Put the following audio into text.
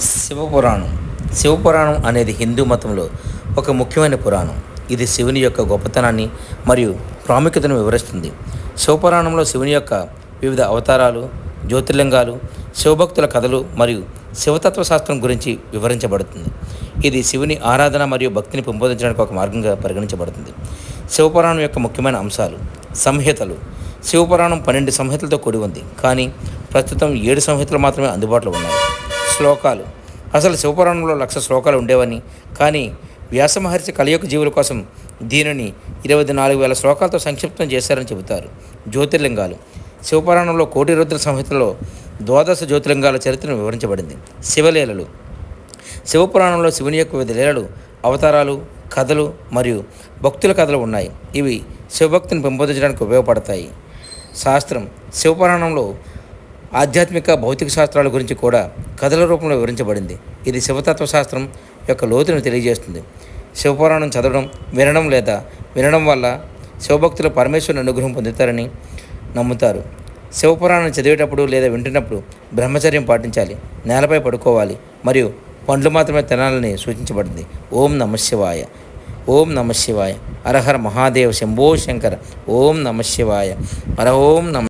శివపురాణం. శివపురాణం అనేది హిందూ మతంలో ఒక ముఖ్యమైన పురాణం. ఇది శివుని యొక్క గొప్పతనాన్ని మరియు ప్రాముఖ్యతను వివరిస్తుంది. శివపురాణంలో శివుని యొక్క వివిధ అవతారాలు జ్యోతిర్లింగాలు శివభక్తుల కథలు మరియు శివతత్వ శాస్త్రం గురించి వివరించబడుతుంది. ఇది శివుని ఆరాధన మరియు భక్తిని పెంపొందించడానికి ఒక మార్గంగా పరిగణించబడుతుంది. శివపురాణం యొక్క ముఖ్యమైన అంశాలు సంహితలు. శివపురాణం పన్నెండు సంహితలతో కూడి ఉంది. కానీ ప్రస్తుతం ఏడు సంహితలు మాత్రమే అందుబాటులో ఉన్నాయి. శ్లోకాలు. అసలు శివపురాణంలో లక్ష శ్లోకాలు ఉండేవని. కానీ వ్యాసమహర్షి కలియుగ జీవుల కోసం దీనిని ఇరవై నాలుగు వేల శ్లోకాలతో సంక్షిప్తం చేశారని చెబుతారు జ్యోతిర్లింగాలు. శివపురాణంలో కోటి రుద్ర సంహితలో ద్వాదశ జ్యోతిర్లింగాల చరిత్రను వివరించబడింది. శివలీలలు. శివపురాణంలో శివుని యొక్క వివిధ లీలలు అవతారాలు కథలు మరియు భక్తుల కథలు ఉన్నాయి. ఇవి శివభక్తిని పెంపొందించడానికి ఉపయోగపడతాయి. శాస్త్రం. శివపురాణంలో ఆధ్యాత్మిక భౌతిక శాస్త్రాల గురించి కూడా కథల రూపంలో వివరించబడింది. ఇది శివతత్వ శాస్త్రం యొక్క లోతును తెలియజేస్తుంది. శివపురాణం చదవడం వినడం లేదా వినడం వల్ల శివభక్తులు పరమేశ్వరుని అనుగ్రహం పొందుతారని నమ్ముతారు. శివపురాణం చదివేటప్పుడు లేదా వింటున్నప్పుడు బ్రహ్మచర్యం పాటించాలి నేలపై పడుకోవాలి మరియు పండ్లు మాత్రమే తినాలని సూచించబడింది. ఓం నమ శివాయ. ఓం నమ శివాయ. మహాదేవ శంభో శంకర. ఓం నమ శివాయ. ఓం నమ